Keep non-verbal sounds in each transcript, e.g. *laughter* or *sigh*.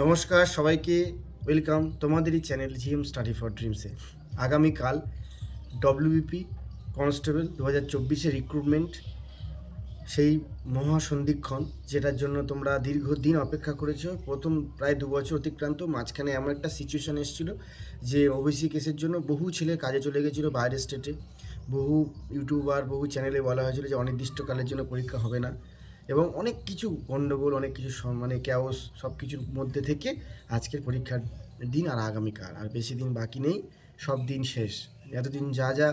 নমস্কার সবাইকে ওয়েলকাম তোমাদেরই চ্যানেল জিএম স্টাডি ফর ড্রিমসে আগামীকাল ডব্লিউবিপি কনস্টেবল দু হাজার চব্বিশের রিক্রুটমেন্ট সেই মহাসন্ধিক্ষণ, যেটার জন্য তোমরা দীর্ঘদিন অপেক্ষা করেছ। প্রথম প্রায় দু বছর অতিক্রান্ত, মাঝখানে এমন একটা সিচুয়েশন এসেছিল যে ওবিসি কেসের জন্য বহু ছেলে কাজে চলে গেছিল বাইরের স্টেটে বহু ইউটিউবার বহু চ্যানেলে বলা হয়েছিল যে অনির্দিষ্টকালের জন্য পরীক্ষা হবে না। এবং অনেক কিছু গণ্ডগোল অনেক কিছু মানে ক্যাওস সব কিছুর মধ্যে থেকে আজকের পরীক্ষার দিন আর আগামীকাল। আর বেশি দিন বাকি নেই, সব দিন শেষ। এতদিন যা যা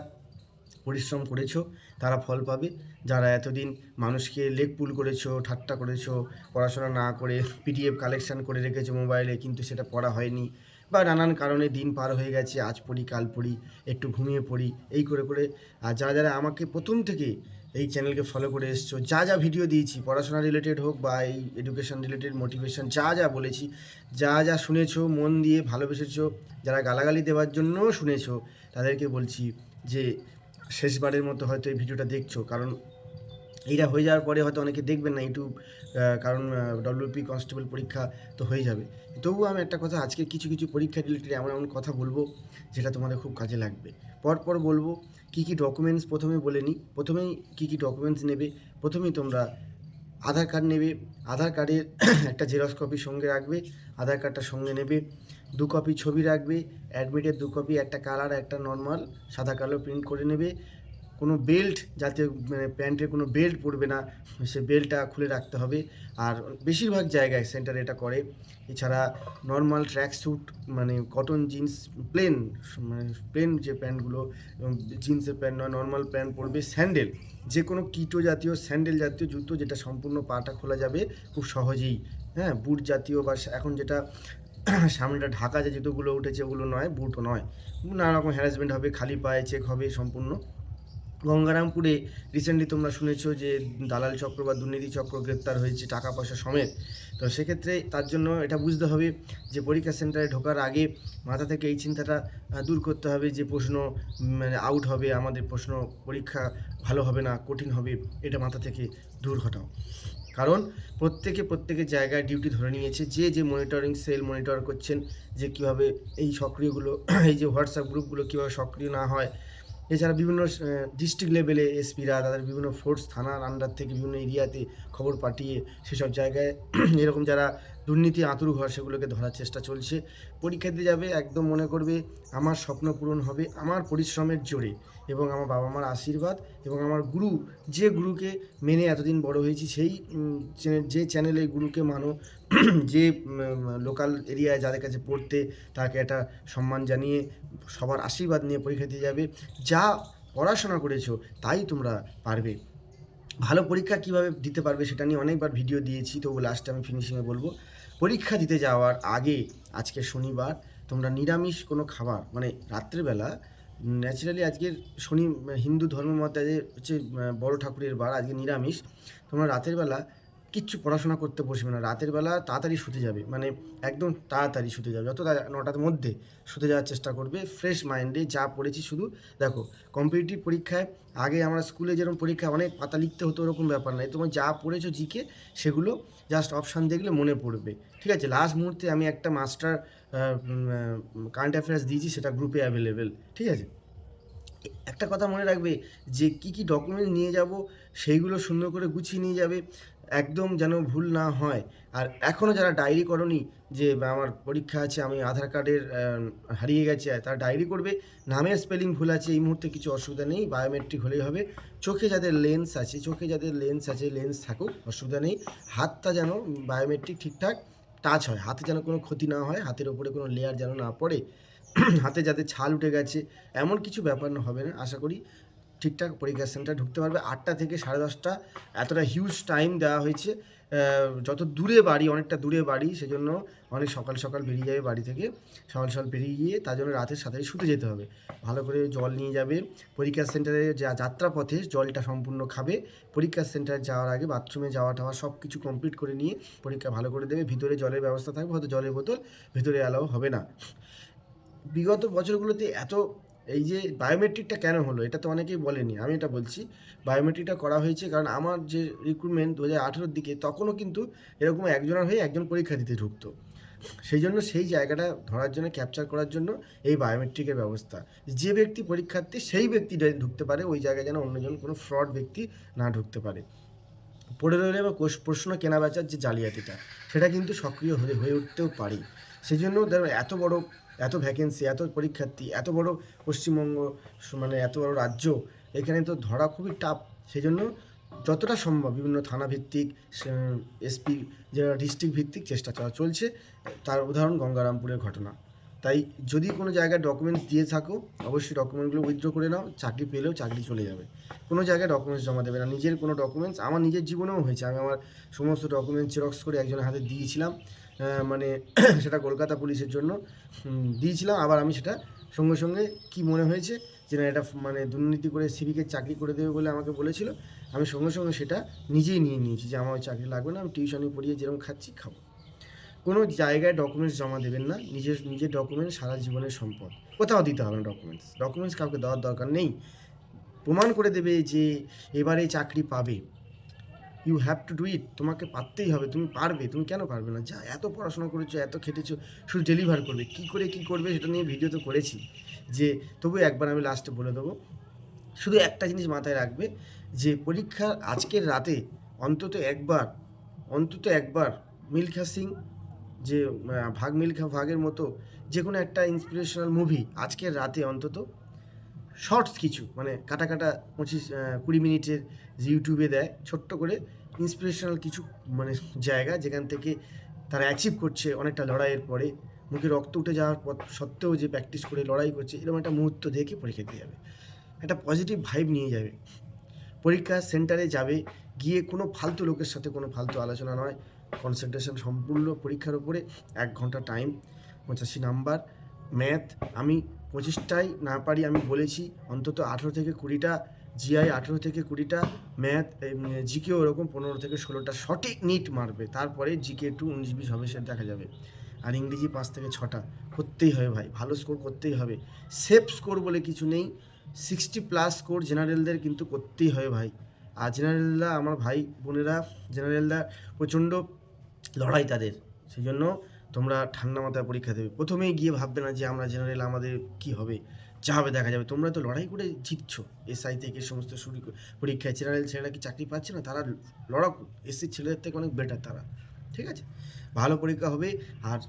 পরিশ্রম করেছ, তারা ফল পাবে। যারা এতদিন মানুষকে লেগ পুল করেছ, ঠাট্টা করেছ, পড়াশোনা না করে পিডিএফ কালেকশন করে রেখেছো মোবাইলে কিন্তু সেটা পড়া হয়নি বা নানান কারণে দিন পার হয়ে গেছে, আজ পড়ি, কাল পড়ি, একটু ঘুমিয়ে পড়ি, এই করে করে। আর যারা যারা আমাকে প্রথম থেকে এই চ্যানেলকে ফলো করে এসছো। যা যা ভিডিও দিয়েছি, পড়াশোনা রিলেটেড হোক বা এই এডুকেশন রিলেটেড মোটিভেশন যা যা বলেছি, যা যা শুনেছো, মন দিয়ে ভালোবেসেছো, যারা গালাগালি দেওয়ার জন্য শুনেছো, তাদেরকে বলছি যে শেষবারের মতো হয়তো এই ভিডিওটা দেখছ। কারণ এইটা হয়ে যাওয়ার পরে হয়তো অনেকে দেখবেন না ইউটিউব কারণ ডব্লিউপি কনস্টেবল পরীক্ষা তো হয়ে যাবে। তবুও আমি একটা কথা, আজকে কিছু কিছু পরীক্ষা রিলেটেড এমন এমন কথা বলব, যেটা তোমাদের খুব কাজে লাগবে। পরপর বলব, কী কী ডকুমেন্টস প্রথমে বলে নিই প্রথমেই কী কী ডকুমেন্টস নেবে? প্রথমেই তোমরা আধার কার্ড নেবে, আধার কার্ডের *coughs* একটা জেরক্স কপি সঙ্গে রাখবে, আধার কার্ডটা সঙ্গে নেবে, দু কপি ছবি রাখবে অ্যাডমিটের দু কপি একটা কালার একটা নর্মাল সাদা, কালো প্রিন্ট করে নেবে কোনো বেল্ট যাতে মানে প্যান্টের কোনো বেল্ট পড়বে না, সে বেল্টটা খুলে রাখতে হবে। আর বেশিরভাগ জায়গায় সেন্টার এটা করে। এছাড়া নর্মাল ট্র্যাক স্যুট মানে কটন জিন্স প্লেন মানে প্লেন যে প্যান্টগুলো জিন্সের প্যান্ট নয় নর্মাল প্যান্ট পরবে স্যান্ডেল যে কোনো কিটো জাতীয় স্যান্ডেল জাতীয় জুতো যেটা সম্পূর্ণ পাটা খোলা যাবে খুব সহজেই। হ্যাঁ বুট জাতীয় বা এখন যেটা *clears throat* সামনেটা ঢাকা যে জুতোগুলো উঠেছে ওগুলো নয় বুটও নয়। নানা রকম হ্যারাসমেন্ট হবে, খালি পায়ে চেক হবে সম্পূর্ণ। গঙ্গারামপুরে রিসেন্টলি তোমরা শুনেছো যে দালাল চক্র বা দুর্নীতি চক্র গ্রেপ্তার হয়েছে টাকা পয়সা সমেত। তো সেক্ষেত্রে তার জন্য এটা বুঝতে হবে যে পরীক্ষা সেন্টারে ঢোকার আগে মাথা থেকে এই চিন্তাটা দূর করতে হবে যে প্রশ্ন মানে আউট হবে, আমাদের প্রশ্ন পরীক্ষা ভালো হবে না, কঠিন হবে, এটা মাথা থেকে দূর হটাও কারণ প্রত্যেকে প্রত্যেকের জায়গায় ডিউটি ধরে নিয়েছে, যে যে মনিটরিং সেল মনিটর করছেন যে কীভাবে এই সক্রিয়গুলো, *clears throat* এই যে হোয়াটসঅ্যাপ গ্রুপগুলো কীভাবে সক্রিয় না হয় এছাড়া বিভিন্ন ডিস্ট্রিক্ট লেভেলে এসপিরা, তাদের বিভিন্ন ফোর্স থানার আন্ডার থেকে বিভিন্ন এরিয়াতে খবর পাঠিয়ে সেসব জায়গায় *clears throat* এরকম যারা দুর্নীতি আঁতুর ঘর সেগুলোকে ধরার চেষ্টা চলছে। পরীক্ষা দিতে যাবে, একদম মনে করবে, আমার স্বপ্ন পূরণ হবে, আমার পরিশ্রমের জোরে এবং আমার বাবা মার আশীর্বাদ এবং আমার গুরু, যে গুরুকে মেনে এতদিন বড় হয়েছি, সেই যে- চ্যানেলে গুরুকে মানো, *clears throat* যে লোকাল এরিয়ায় যাদের কাছে পড়তে তাকে একটা সম্মান জানিয়ে, সবার আশীর্বাদ নিয়ে পরীক্ষা দিয়ে যাবে। যা পড়াশোনা করেছ, তাই তোমরা পারবে। ভালো পরীক্ষা কীভাবে দিতে পারবে সেটা নিয়ে অনেকবার ভিডিও দিয়েছি তবু লাস্টে আমি ফিনিশিংয়ে বলব। পরীক্ষা দিতে যাওয়ার আগে আজকে শনিবার তোমরা নিরামিষ কোনো খাবার মানে রাত্রেবেলা ন্যাচারালি আজকের শনি, হিন্দু ধর্মের মধ্যে হচ্ছে বড় ঠাকুরের বার, আজকে নিরামিষ। তোমরা রাতের বেলা কিচ্ছু পড়াশোনা করতে বসবে না। রাতের বেলা তাড়াতাড়ি শুতে যাবে। মানে একদম তাড়াতাড়ি শুতে যাবে। যত নটার মধ্যে শুতে যাওয়ার চেষ্টা করবে। ফ্রেশ মাইন্ডে যা পড়েছি শুধু দেখো কম্পিটিটিভ পরীক্ষায় আগে আমরা স্কুলে যেরকম পরীক্ষায় অনেক পাতা লিখতে হতো ওরকম ব্যাপার নাই তোমার যা পড়েছো জিকে সেগুলো জাস্ট অপশান দেখলে মনে পড়বে। ঠিক আছে? লাস্ট মুহূর্তে আমি একটা মাস্টার কারেন্ট অ্যাফেয়ার্স দিয়েছি, সেটা গ্রুপে অ্যাভেলেবেল ঠিক আছে? একটা কথা মনে রাখবে যে কি কি ডকুমেন্ট নিয়ে যাব, সেইগুলো সুন্দর করে গুছিয়ে নিয়ে যাবে। একদম যেন ভুল না হয়। আর এখনও যারা ডায়েরি করনি যে আমার পরীক্ষা আছে, আমি আধার কার্ডের হারিয়ে গেছে তারা ডায়েরি করবে, নামের স্পেলিং ভুল আছে, এই মুহূর্তে কিছু অসুবিধা নেই বায়োমেট্রিক হলেই হবে। চোখে যাদের লেন্স আছে, চোখে যাদের লেন্স আছে লেন্স থাকুক, অসুবিধা নেই। হাতটা যেন বায়োমেট্রিক ঠিকঠাক টাচ হয়, হাতে যেন কোনো ক্ষতি না হয়, হাতের ওপরে কোনো লেয়ার যেন না পড়ে, হাতে যাতে ছাল উঠে গেছে, এমন কিছু ব্যাপার হবে না, আশা করি। ঠিকঠাক পরীক্ষা সেন্টার ঢুকতে পারবে। আটটা থেকে সাড়ে দশটা এতটা হিউজ টাইম দেওয়া হয়েছে। যত দূরে বাড়ি, অনেকটা দূরে বাড়ি, সেজন্য অনেক সকাল সকাল বেরিয়ে যাবে বাড়ি থেকে। সকাল সকাল বেরিয়ে গিয়ে তার জন্য রাতের সাথে শুতে যেতে হবে। ভালো করে জল নিয়ে যাবে। পরীক্ষা সেন্টারে যা যাত্রাপথে জলটা সম্পূর্ণ খাবে। পরীক্ষা সেন্টারে যাওয়ার আগে বাথরুমে যাওয়া টাওয়া সব কিছু কমপ্লিট করে নিয়ে পরীক্ষা ভালো করে দেবে। ভিতরে জলের ব্যবস্থা থাকবে, হয়তো জলের বোতল, ভিতরে অ্যালাও হবে না। বিগত বছরগুলোতে এত এই যে বায়োমেট্রিকটা কেন হলো? এটা তো অনেকেই বলেনি, আমি এটা বলছি। বায়োমেট্রিকটা করা হয়েছে কারণ আমার যে রিক্রুটমেন্ট দু হাজার দিকে, তখনও কিন্তু এরকম একজনের হয়ে একজন পরীক্ষা দিতে ঢুকতো। সেই জন্য সেই জায়গাটা ধরার জন্য ক্যাপচার করার জন্য এই বায়োমেট্রিকের ব্যবস্থা। যে ব্যক্তি পরীক্ষার্থী, সেই ব্যক্তি ঢুকতে পারে, ওই জায়গায় যেন অন্যজন কোনো ফ্রড ব্যক্তি না ঢুকতে পারে। পড়ে রইলে বা প্রশ্ন কেনা বেচার যে জালিয়াতিটা, সেটা কিন্তু সক্রিয় হয়ে হয়ে উঠতেও পারি। সেই জন্য এত বড় এত ভ্যাকেন্সি এত পরীক্ষার্থী, এত বড় পশ্চিমবঙ্গ মানে এত বড় রাজ্য, এখানে তো ধরা খুবই টাফ সেই জন্য যতটা সম্ভব বিভিন্ন থানা ভিত্তিক এসপি যারা ডিস্ট্রিক্ট ভিত্তিক চেষ্টা চলা চলছে, তার উদাহরণ গঙ্গারামপুরের ঘটনা। তাই যদি কোনো জায়গায় ডকুমেন্টস দিয়ে থাকো, অবশ্যই ডকুমেন্টগুলো উইথড্র করে নাও, চাকরি পেলেও চাকরি চলে যাবে। কোনো জায়গায় ডকুমেন্টস জমা দেবে না, নিজের কোনো ডকুমেন্টস আমার নিজের জীবনেও হয়েছে। আমি আমার সমস্ত ডকুমেন্টস জেরক্স করে একজনের হাতে দিয়েছিলাম। মানে *clears throat* সেটা কলকাতা পুলিশের জন্য দিয়েছিলাম। আবার আমি সেটা সঙ্গে সঙ্গে কি মনে হয়েছে যে না, এটা মানে দুর্নীতি করে সিভিকের চাকরি করে দেবে বলে আমাকে বলেছিল, আমি সঙ্গে সঙ্গে সেটা নিজেই নিয়ে নিয়েছি যে আমার চাকরি লাগবে না, আমি টিউশনি পড়িয়ে যেরকম খাচ্ছি, খাব। কোনো জায়গায় ডকুমেন্টস জমা দেবেন না, নিজের নিজের ডকুমেন্টস সারা জীবনের সম্পদ। কোথাও দিতে হবে না ডকুমেন্টস ডকুমেন্টস কাউকে দেওয়ার দরকার নেই। প্রমাণ করে দেবে যে এবারে চাকরি পাবে। You have to do it তোমাকে পারতেই হবে, তুমি পারবে, তুমি কেন পারবে না? যা, এত পড়াশোনা করেছ, এত খেটেছো, শুধু ডেলিভার করবে। কি করে, কি করবে সেটা নিয়ে ভিডিও তো করেছি যে, তবু একবার আমি লাস্টে বলে দেবো। শুধু একটা জিনিস মাথায় রাখবে যে পরীক্ষা আজকের রাতে অন্তত একবার অন্তত একবার মিল্খা সিং যে ভাগ মিল্খা ভাগের মতো যে কোনো একটা ইন্সপিরেশনাল মুভি আজকের রাতে অন্তত শর্টস কিছু মানে কাটা কাটা পঁচিশ কুড়ি মিনিটের যে ইউটিউবে দেয়, ছোট্ট করে ইন্সপিরেশনাল কিছু মানে জায়গা যেখান থেকে তারা অ্যাচিভ করছে অনেকটা লড়াইয়ের পরে। মুখে রক্ত উঠে যাওয়ার পর সত্ত্বেও যে প্র্যাকটিস করে লড়াই করছে, এরকম একটা মুহূর্ত দেখে পরীক্ষা দিয়ে যাবে। একটা পজিটিভ ভাইব নিয়ে যাবে। পরীক্ষা সেন্টারে যাবে, গিয়ে কোনো ফালতু লোকের সাথে কোনো ফালতু আলোচনা নয়। কনসেন্ট্রেশন সম্পূর্ণ পরীক্ষার উপরে, এক ঘণ্টা টাইম পঁচাশি নাম্বার ম্যাথ আমি পঁচিশটাই না পারি আমি বলেছি, অন্তত আঠেরো থেকে কুড়িটা জিআই আঠেরো থেকে কুড়িটা ম্যাথ জিকে ওরকম পনেরো থেকে ষোলোটা সঠিক নিট মারবে, তারপরে জিকে একটু উনিশ বিশ হবে সেটা দেখা যাবে। আর ইংরেজি পাঁচ থেকে ছটা, করতেই হবে ভাই, ভালো স্কোর করতেই হবে। সেফ স্কোর বলে কিছু নেই সিক্সটি প্লাস স্কোর জেনারেলদের কিন্তু করতেই হবে ভাই। আর জেনারেলরা, আমার ভাই বোনেরা, জেনারেলরা প্রচণ্ড লড়াই তাদের, সেই জন্য তোমরা ঠান্ডা মাথায় পরীক্ষা দেবে। প্রথমেই গিয়ে ভাববে না যে আমরা জেনারেল আমাদের কি হবে, যা হবে দেখা যাবে। তোমরা তো লড়াই করে জিতছো এসআই থেকে সমস্ত শুরু পরীক্ষায়। জেনারেল ছেলেরা কি চাকরি পাচ্ছে না? তারা লড়াক। এসসি ছেলেদের থেকে অনেক বেটার তারা। ঠিক আছে? ভালো পরীক্ষা হবে। আর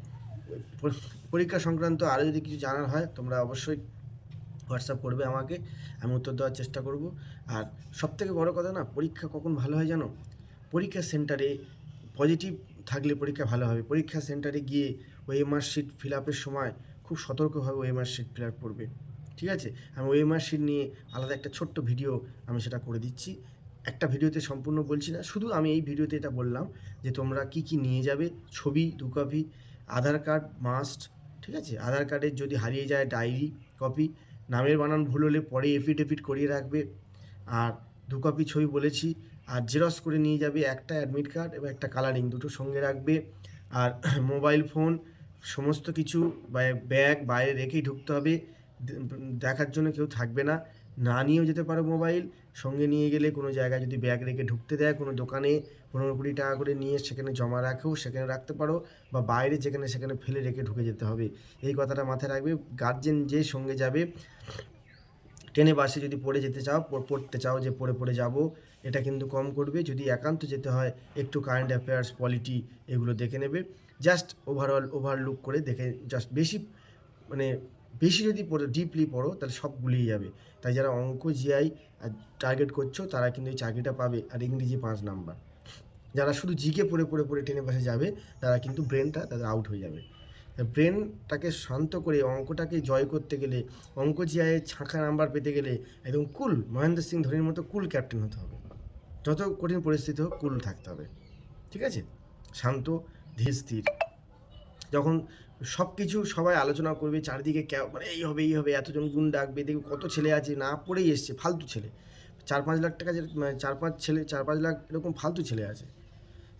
পরীক্ষা সংক্রান্ত আরও যদি কিছু জানার হয়, তোমরা অবশ্যই হোয়াটসঅ্যাপ করবে আমাকে। আমি উত্তর দেওয়ার চেষ্টা করব। আর সবথেকে বড় কথা না, পরীক্ষা কখন ভালো হয় জানো? পরীক্ষা সেন্টারে পজিটিভ থাকলে পরীক্ষা ভালো হবে। পরীক্ষা সেন্টারে গিয়ে ওএমআর শিট ফিল আপের সময় খুব সতর্কভাবে ওএমআর শিট ফিল আপ করবে। ঠিক আছে? আমি ওএমআর শিট নিয়ে আলাদা একটা ছোট্ট ভিডিও আমি সেটা করে দিচ্ছি। একটা ভিডিওতে সম্পূর্ণ বলছি না। শুধু আমি এই ভিডিওতে এটা বললাম যে তোমরা কি কি নিয়ে যাবে? ছবি, দু কপি আধার কার্ড মাস্ট ঠিক আছে? আধার কার্ডের যদি হারিয়ে যায় ডায়েরি কপি নামের বানান ভুল হলে পরে এফিডেভিট করিয়ে রাখবে। আর দু কপি ছবি বলেছি আর জেরক্স করে নিয়ে যাবে একটা অ্যাডমিট কার্ড এবং একটা কালারিং দুটো সঙ্গে রাখবে। আর *clears throat* মোবাইল ফোন সমস্ত কিছু ব্যাগ বাইরে রেখেই ঢুকতে হবে। দেখার জন্য কেউ থাকবে না। না নিয়েও যেতে পারো মোবাইল সঙ্গে নিয়ে গেলে কোনো জায়গায় যদি ব্যাগ রেখে ঢুকতে দেয় কোনো দোকানে, পনেরো কুড়ি টাকা করে নিয়ে সেখানে জমা রাখেও সেখানে রাখতে পারো বা বাইরে যেখানে সেখানে ফেলে রেখে ঢুকে যেতে হবে। এই কথাটা মাথায় রাখবে। গার্জেন যে সঙ্গে যাবে, ট্রেনে, বাসে যদি পড়ে যেতে চাও পড়তে চাও যে পড়ে পড়ে যাব এটা কিন্তু কম করবে। যদি একান্ত যেতে হয়, একটু কারেন্ট অ্যাফেয়ার্স পলিটি এগুলো দেখে নেবে। জাস্ট ওভারঅল ওভারলুক করে দেখে জাস্ট বেশি মানে বেশি যদি পড়ো ডিপলি পড়ো, তাহলে সব গুলিয়ে যাবে। তাই যারা অঙ্ক জিআই টার্গেট করছ, তারা কিন্তু এই চাকরিটা পাবে। আর ইংরেজি পাঁচ নাম্বার। যারা শুধু জিকে পড়ে পড়ে পড়ে ট্রেনে বাসে যাবে, তারা কিন্তু ব্রেনটা তাদের আউট হয়ে যাবে। ব্রেনটাকে শান্ত করে, অঙ্কটাকে জয় করতে গেলে, অঙ্ক জিআইয়ে ছাঁকা নাম্বার পেতে গেলে, একদম কুল মহেন্দ্র সিং ধোনির মতো কুল ক্যাপ্টেন হতে হবে। যত কঠিন পরিস্থিতি হোক কুল থাকতে হবে। ঠিক আছে? শান্ত, ধীর, স্থির। যখন সব কিছু সবাই আলোচনা করবে, চারিদিকে মানে এই হবে এই হবে, এতজন গুণ ডাকবে, দেখবে কত ছেলে আছে, না পড়েই এসছে, ফালতু ছেলে। চার পাঁচ লাখ টাকা মানে চার পাঁচ ছেলে চার পাঁচ লাখ এরকম ফালতু ছেলে আছে।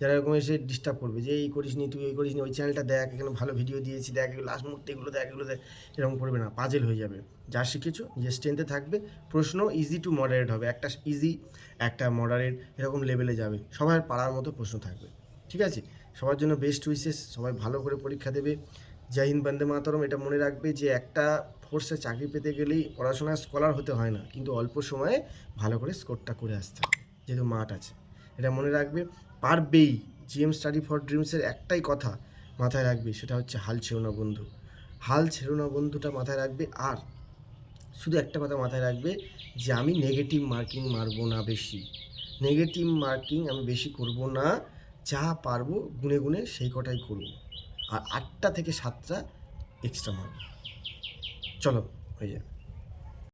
যারা এরকম এসে ডিস্টার্ব করবে যে, এই করিস নি, তুই এই করিস নি, ওই চ্যানেলটা দেখ, এখানে ভালো ভিডিও দিয়েছি, দেখ, এগুলো লাস্ট মুহূর্তে এগুলো দেখ এগুলো দেখ। এরকম করবে না পাজেল হয়ে যাবে। যা শিখেছো যে স্ট্রেন্থে থাকবে। প্রশ্ন ইজি টু মডারেট হবে। একটা ইজি একটা মডারেট এরকম লেভেলে যাবে। সবার পাড়ার মতো প্রশ্ন থাকবে। ঠিক আছে? সবার জন্য বেস্ট উইসেস সবাই ভালো করে পরীক্ষা দেবে। জয় হিন্দ, বন্দে মাতরম। এটা মনে রাখবে যে একটা ফোর্সে চাকরি পেতে গেলেই পড়াশোনায় স্কলার হতে হয় না। কিন্তু অল্প সময়ে ভালো করে স্কোরটা করে আসতে হবে। যেহেতু মাঠ আছে। এটা মনে রাখবে। পারবেই। জিএম স্টাডি ফর ড্রিমসের একটাই কথা মাথায় রাখবে। সেটা হচ্ছে হাল ছেড়ো না বন্ধু। হাল ছেড়ো না বন্ধুটা মাথায় রাখবে। আর শুধু একটা কথা মাথায় রাখবে যে আমি নেগেটিভ মার্কিং মারব না বেশি। নেগেটিভ মার্কিং আমি বেশি করব না, যা পারব গুনে গুনে সেই কটাই করব। আর আটটা থেকে সাতটা এক্সট্রা মারব। চলো, হয়ে যাবে।